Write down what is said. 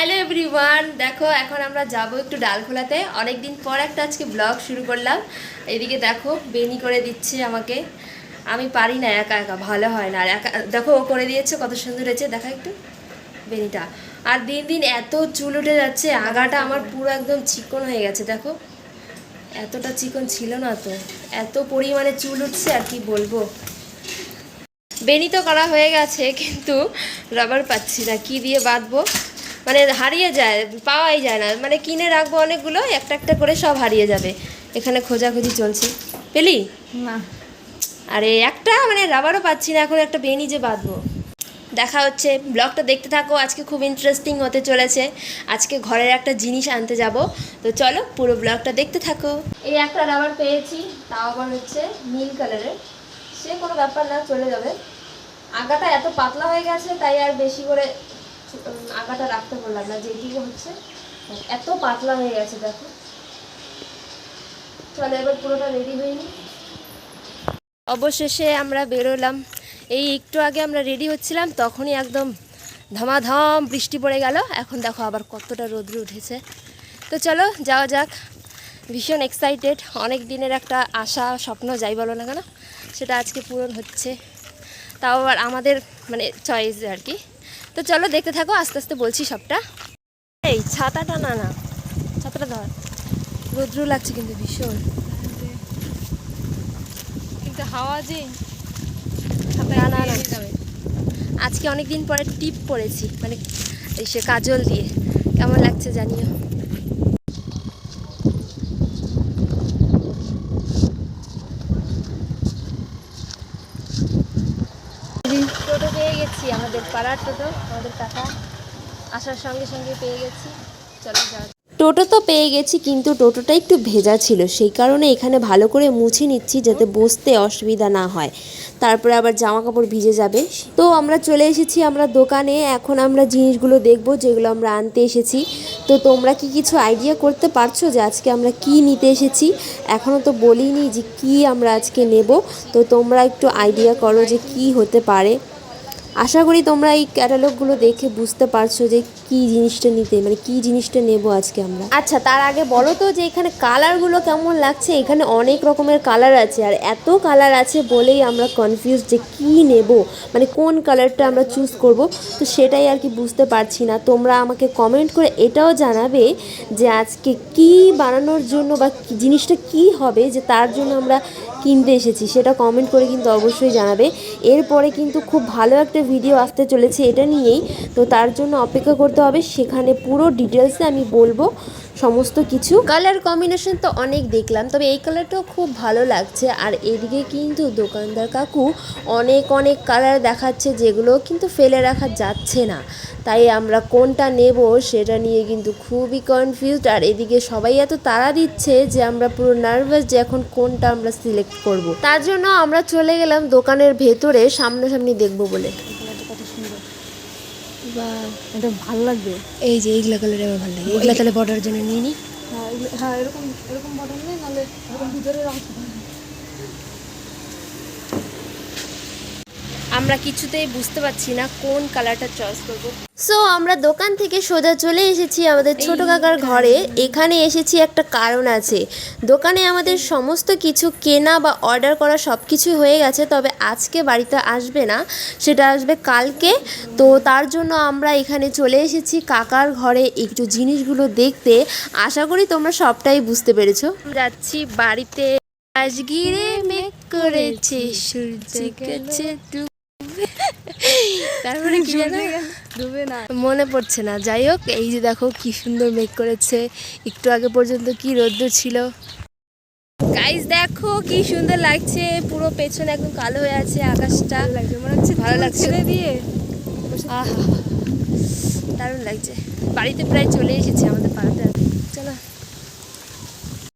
Hello everyone, দেখো এখন আমরা যাব একটু ডালখোলাতে। অনেক দিন পর একটা আজকে ব্লগ শুরু করলাম। এদিকে দেখো, বেনি করে দিচ্ছে আমাকে। আমি পারি না একা একা, ভালো হয় না। আর একা, দেখো ও করে দিয়েছে, কত সুন্দর হয়েছে, দেখা একটু। বেনিটা। আর দিন দিন এত চুল উঠে যাচ্ছে, আগাটা আমার পুরো একদম চিকন হয়ে গেছে, দেখো। এতটা চিকন ছিল না তো। এত পরিমাণে চুল উঠছে, আর কি বলব। বেনি তো করা হয়ে গেছে, কিন্তু রাবার পাচ্ছি না। কি দিয়ে বাঁধবো? মানে হারিয়ে যায় পাওয়াই যায় না। মানে কিনে রাখব অনেকগুলো একটা একটা করে সব হারিয়ে যাবে। এখানে খোঁজাখুঁজি চলছে। পেলি? না। আরে একটা মানে রাবারও পাচ্ছি না এখন একটা বেনি যে বাঁধবো। দেখা হচ্ছে। ব্লগটা দেখতে থাকো আজকে খুব ইন্টারেস্টিং হতে চলেছে। আজকে ঘরের একটা জিনিস আনতে যাব। তো চলো পুরো ব্লগটা দেখতে থাকো। এই একটা রাবার পেয়েছি তাও আবার হচ্ছে নীল কালারের সে কোনো ব্যাপার না চলে যাবে। আগাটা এত পাতলা হয়ে গেছে তাই আর বেশি করে আগাটা রাখতে পারলাম না যেটুকু হচ্ছে, এত পাতলা হয়ে গেছে, দেখো। চলো, এবার পুরোটা রেডি হয়নি অবশেষে আমরা বেরোলাম। এই একটু আগে আমরা রেডি হচ্ছিলাম, তখনই একদম ধমাধম বৃষ্টি পড়ে গেল। এখন দেখো আবার কতটা রোদ্র উঠেছে। তো চলো, যাওয়া যাক। ভীষণ এক্সাইটেড অনেক দিনের একটা আশা, স্বপ্ন, যাই বলো না কেন, সেটা আজকে পূরণ হচ্ছে। তাও আবার আমাদের মানে চয়েস আর কি। তো চলো দেখতে থাকো আস্তে আস্তে বলছি সবটা। এই ছাতাটা না না। ছাতাটা ধর। রৌদ্র লাগছে কিন্তু ভীষণ। কিন্তু হাওয়া যে না না না। আজকে অনেক দিন পরে টিপ পরেছি মানে এসে সে কাজল দিয়ে। কেমন লাগছে জানিও টোটো গেছি আমাদের পাড়ার টোটো, আমাদের কাকা আসার সঙ্গে সঙ্গে পেয়ে গেছি। চলো যাওয়া টোটো তো পেয়ে গেছি, কিন্তু টোটোটা একটু ভেজা ছিল, সেই কারণে এখানে ভালো করে মুছে নিচ্ছি যাতে বসতে অসুবিধা না হয়। তারপরে আবার জামা কাপড় ভিজে যাবে। তো আমরা চলে এসেছি আমরা দোকানে, এখন আমরা জিনিসগুলো দেখব যেগুলো আমরা আনতে এসেছি। তো তোমরা কি কিছু আইডিয়া করতে পারছ যে আজকে আমরা কি নিতে এসেছি? এখনও তো বলিনি যে কি আমরা আজকে নেব। তো তোমরা একটু আইডিয়া করো যে কি হতে পারে। আশা করি তোমরা এই ক্যাটালগুলো দেখে বুঝতে পারছ যে কি জিনিসটা নিতে মানে কি জিনিসটা নেব আজকে আমরা? আচ্ছা তার আগে বলো তো যে এখানে কালারগুলো কেমন লাগছে? এখানে অনেক রকমের কালার আছে, আর এত কালার আছে বলেই আমরা কনফিউজ যে কি নেব? মানে কোন কালারটা আমরা চুজ করব? তো সেটাই আর কি বুঝতে পারছি না। তোমরা আমাকে কমেন্ট করে এটাও জানাবে যে আজকে কি বানানোর জন্য বা জিনিসটা কি হবে যে তার জন্য আমরা কিনতে এসেছি। সেটা কমেন্ট করে কিন্তু অবশ্যই জানাবে। এরপরে কিন্তু খুব ভালো একটা ভিডিও আসতে চলেছে এটা নিয়েই। তো তার জন্য অপেক্ষা করতে হবে, সেখানে পুরো ডিটেলসে আমি বলব সমস্ত কিছু। কালার কম্বিনেশন তো অনেক দেখলাম, তবে এই কালারটাও খুব ভালো লাগছে। আর এদিকে কিন্তু দোকানদার কাকু অনেক অনেক কালার দেখাচ্ছে, যেগুলো কিন্তু ফেলে রাখা যাচ্ছে না। তাই আমরা কোনটা নেব সেটা নিয়ে কিন্তু খুবই কনফিউজড আর এদিকে সবাই এত তাড়া দিচ্ছে যে আমরা পুরো নার্ভাস যে এখন কোনটা আমরা সিলেক্ট করব। তার জন্য আমরা চলে গেলাম দোকানের ভেতরে, সামনাসামনি দেখব বলে। বা এটা ভালো লাগবে। এই যে এইগুলা কালার আমার ভালো লাগে। এগুলা তাহলে বর্ডার জন্য নিয়ে নিই হ্যাঁ হ্যাঁ এরকম এরকম বটন নেই নাহলে এরকম ভিতরে রাখতে আমরা কিছুতেই বুঝতে পারছি না কোন কালারটা চয়েস করব। সো আমরা দোকান থেকে সোজা চলে এসেছি আমাদের ছোট কাকার ঘরে। এখানে এসেছি একটা কারণ আছে। দোকানে আমাদের সমস্ত কিছু কেনা বা অর্ডার করা সব কিছু হয়ে গেছে তবে আজকে বাড়িতে আসবে না। সেটা আসবে কালকে। তো তার জন্য আমরা এখানে চলে এসেছি কাকার ঘরে একটু জিনিসগুলো দেখতে। আশা করি তোমরা সবটাই বুঝতে পেরেছ। যাচ্ছি বাড়িতে। আজগিরে মেঘ করেছে সূর্য গেছে তারপরে কি জানো? ডুবে না। মনে পড়ছে না। যাই হোক এই যে দেখো কি সুন্দর মেঘ করেছে। একটু আগে পর্যন্ত কি রোদ্র ছিল। গাইস দেখো কি সুন্দর লাগছে। পুরো পেছনে একদম কালো হয়ে আছে আকাশটা। লাগছে মনে হচ্ছে ভালো লাগছে। দিয়ে। আহা দারুণ লাগছে। বাড়িতে প্রায় চলে এসেছি আমাদের পাড়াতে চলো।